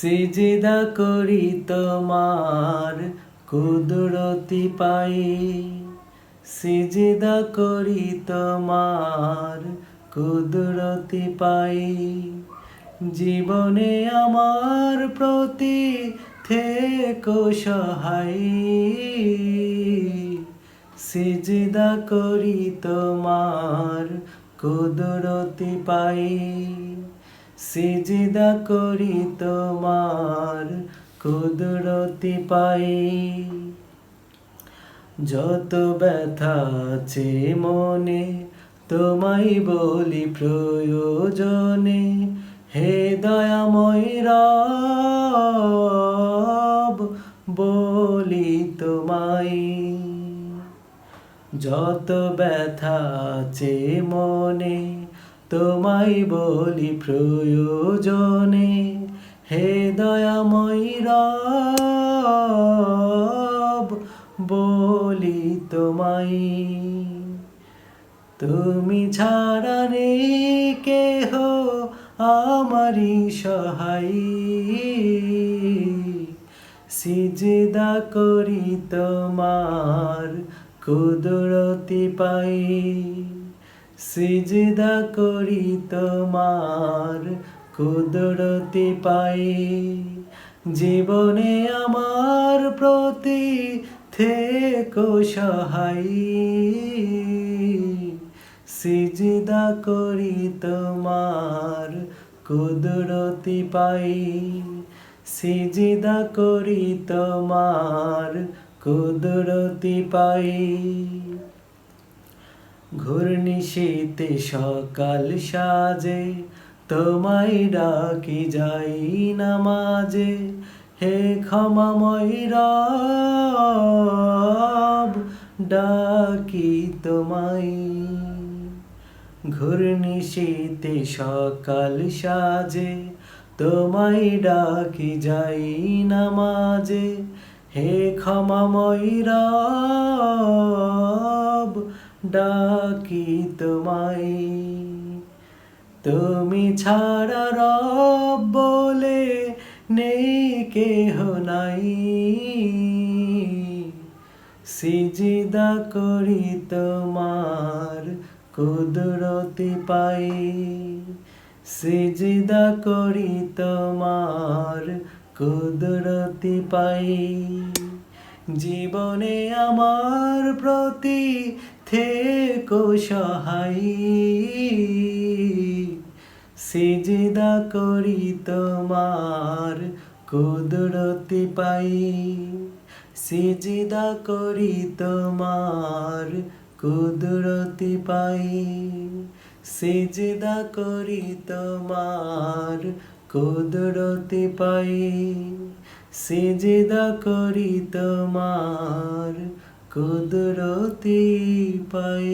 সিজিদা করি তোমার কুদরতি পাই সিজিদা করি তোমার কুদরতি পাই জীবনে আমার প্রতি থেকো সহায়। সিজদা করি তোমার কুদরতি পাই সিজদা করি তোমার কুদরতি পাই। যত ব্যথা আছে মনে, তোমায় বলি প্রয়োজনে, হে দয়াময় রব, বলি তোমায়। যত ব্যথা আছে মনে তোমায় বলি প্রয়োজনে হে রব, বলি তোমায়। তুমি ছাড়া নেই কেহ আমারি সহায়। সিজদা করি তোমার কুদরতি পাই সিজদা করি তোমার কুদরতি পাই জীবনে আমার প্রতি থেকো সহায়। সিজদা করি তোমার কুদরতি পাই সিজদা করি তোমার কুদরতি পাই ঘূর্ণিশীতে সকাল সাজে, তোমায় ডাকি যাই নামাজে। হে ক্ষমাময় রব, ডাকি তোমায়। ঘূর্ণিশীতে সকাল সাজে, তোমায় ডাকি যাই নামাজে। হে ক্ষমাময় রব ডাকি তোমায়। তুমি ছাড়া রব বলে নেই কেহ নাই। সিজিদা করি তোমার কুদরতি পাই। সিজিদা করি তোমার কুদরতি পাই। জীবনে আমার প্রতি থেকো সহায়। সিজদা করি তোমার কুদরতি পাই সিজদা করি তোমার কুদরতি পাই সিজদা করি তোমার কুদরতি পাই সিজদা করি তোমার কুদরতি পাই